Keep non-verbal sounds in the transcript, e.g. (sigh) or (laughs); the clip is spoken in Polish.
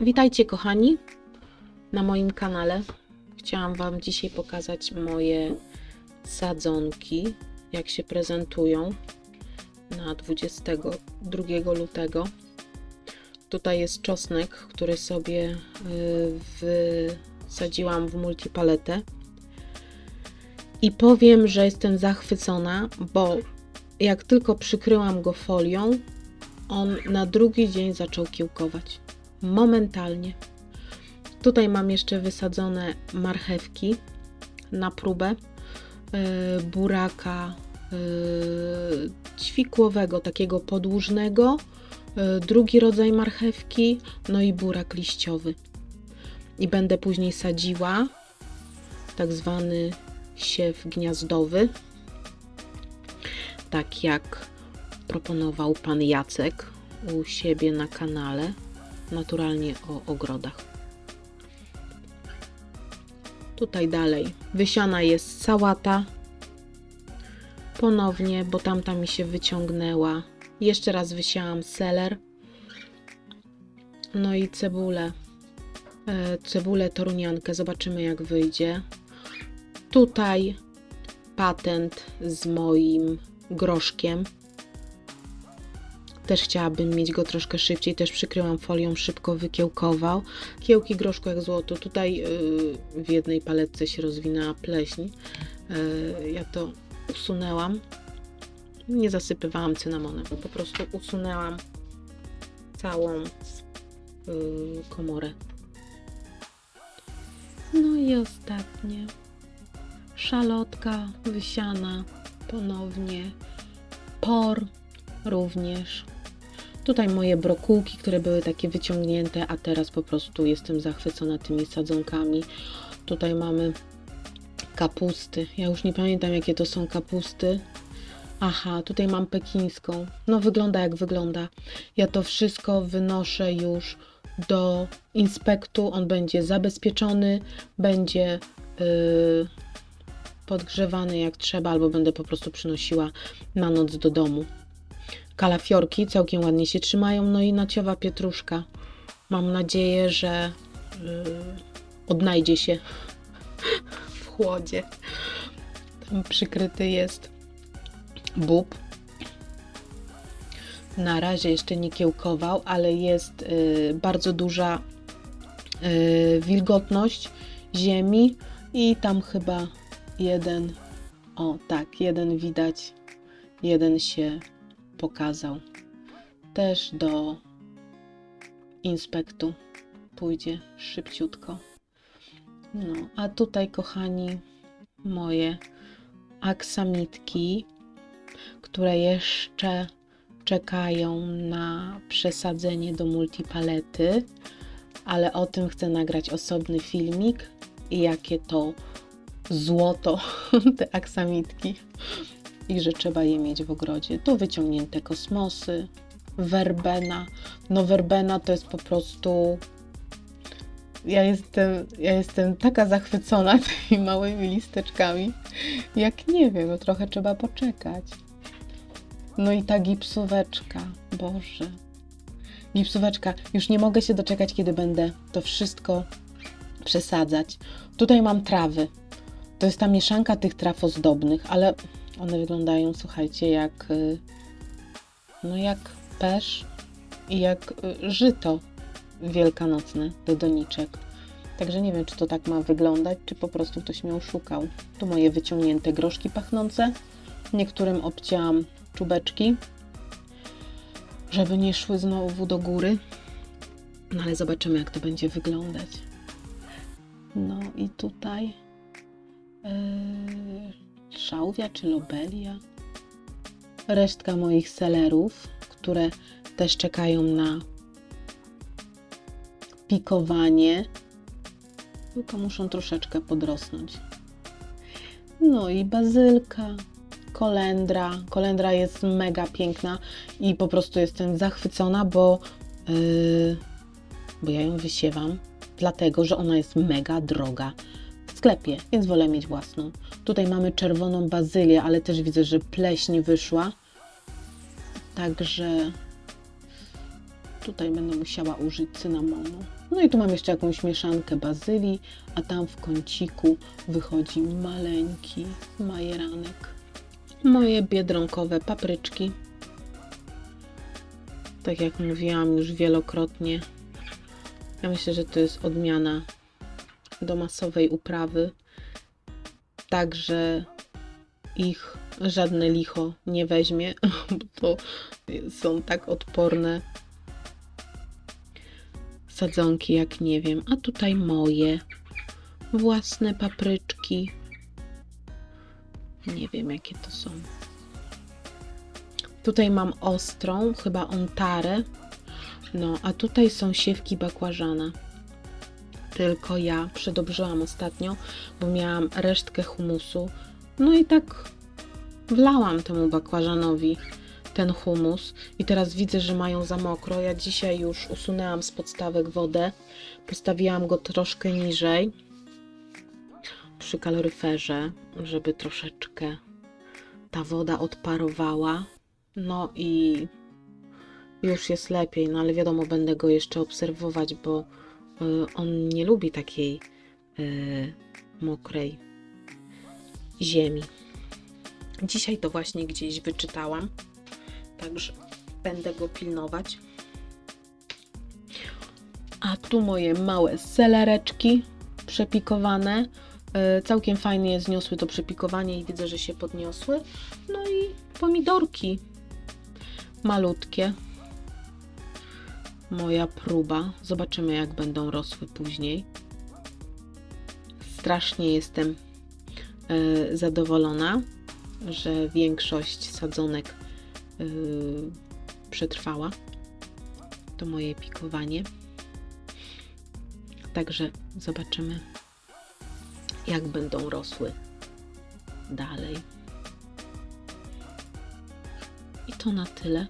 Witajcie kochani na moim kanale. Chciałam Wam dzisiaj pokazać moje sadzonki, jak się prezentują na 22 lutego. Tutaj jest czosnek, który sobie y, wysadziłam w multipaletę. I powiem, że jestem zachwycona, bo jak tylko przykryłam go folią, on na drugi dzień zaczął kiełkować. Momentalnie. Tutaj mam jeszcze wysadzone marchewki na próbę, yy, buraka yy, ćwikłowego, takiego podłużnego, yy, drugi rodzaj marchewki, no i burak liściowy. I będę później sadziła tak zwany siew gniazdowy, tak jak proponował pan Jacek u siebie na kanale, naturalnie o ogrodach. Tutaj dalej wysiana jest sałata. Ponownie, bo tamta mi się wyciągnęła. Jeszcze raz wysiałam seler. No i cebulę. E, cebulę toruniankę. Zobaczymy jak wyjdzie. Tutaj patent z moim groszkiem. Też chciałabym mieć go troszkę szybciej, też przykryłam folią, szybko wykiełkował. Kiełki groszku jak złoto. Tutaj yy, w jednej paletce się rozwinęła pleśń. Yy, ja to usunęłam. Nie zasypywałam cynamonem, po prostu usunęłam całą yy, komorę. No i ostatnie. Szalotka wysiana ponownie. Por również. Tutaj moje brokułki, które były takie wyciągnięte, a teraz po prostu jestem zachwycona tymi sadzonkami. Tutaj mamy kapusty. Ja już nie pamiętam, jakie to są kapusty. Aha, tutaj mam pekińską. No, wygląda jak wygląda. Ja to wszystko wynoszę już do inspektu. On będzie zabezpieczony, będzie yy, podgrzewany jak trzeba, albo będę po prostu przynosiła na noc do domu. Kalafiorki całkiem ładnie się trzymają, no i naciowa pietruszka. Mam nadzieję, że yy, odnajdzie się (laughs) w chłodzie. Tam przykryty jest bób. Na razie jeszcze nie kiełkował, ale jest yy, bardzo duża yy, wilgotność ziemi i tam chyba jeden, o tak, jeden widać, jeden się pokazał. Też do inspektu pójdzie szybciutko. No, a tutaj, kochani, moje aksamitki, które jeszcze czekają na przesadzenie do multipalety, ale o tym chcę nagrać osobny filmik i jakie to złoto (laughs) te aksamitki i że trzeba je mieć w ogrodzie. Tu wyciągnięte kosmosy, werbena. No werbena to jest po prostu... Ja jestem, ja jestem taka zachwycona (laughs) tymi małymi listeczkami, jak nie wiem, no trochę trzeba poczekać. No i ta gipsóweczka, Boże. Gipsóweczka, już nie mogę się doczekać, kiedy będę to wszystko przesadzać. Tutaj mam trawy. To jest ta mieszanka tych traw ozdobnych, ale one wyglądają, słuchajcie, jak y, no jak pesz i jak y, żyto wielkanocne do doniczek. Także nie wiem, czy to tak ma wyglądać, czy po prostu ktoś mnie oszukał. Tu moje wyciągnięte groszki pachnące. Niektórym obcięłam czubeczki, żeby nie szły znowu do góry. No ale zobaczymy, jak to będzie wyglądać. No i tutaj yy, szałwia czy lobelia. Resztka moich selerów, które też czekają na pikowanie, tylko muszą troszeczkę podrosnąć. No i bazylka, kolendra. Kolendra jest mega piękna i po prostu jestem zachwycona, bo, yy, bo ja ją wysiewam, dlatego że ona jest mega droga sklepie, więc wolę mieć własną. Tutaj mamy czerwoną bazylię, ale też widzę, że pleśń wyszła. Także tutaj będę musiała użyć cynamonu. No i tu mam jeszcze jakąś mieszankę bazylii, a tam w kąciku wychodzi maleńki majeranek. Moje biedronkowe papryczki. Tak jak mówiłam już wielokrotnie, ja myślę, że to jest odmiana do masowej uprawy. Także ich żadne licho nie weźmie, (laughs) bo to są tak odporne sadzonki, jak nie wiem. A tutaj moje własne papryczki. Nie wiem, jakie to są. Tutaj mam ostrą, chyba ontarę. No, a tutaj są siewki bakłażana. Tylko ja przedobrzyłam ostatnio, bo miałam resztkę humusu. No i tak wlałam temu bakłażanowi ten humus i teraz widzę, że mają za mokro. Ja dzisiaj już usunęłam z podstawek wodę, postawiłam go troszkę niżej przy kaloryferze, żeby troszeczkę ta woda odparowała. No i już jest lepiej, no ale wiadomo, będę go jeszcze obserwować, bo on nie lubi takiej y, mokrej ziemi. Dzisiaj to właśnie gdzieś wyczytałam, także będę go pilnować. A tu moje małe selereczki przepikowane. Y, Całkiem fajnie zniosły to przepikowanie i widzę, że się podniosły. No i pomidorki malutkie. Moja próba. Zobaczymy, jak będą rosły później. Strasznie jestem y, zadowolona, że większość sadzonek y, przetrwała to moje pikowanie. Także zobaczymy, jak będą rosły dalej. I to na tyle.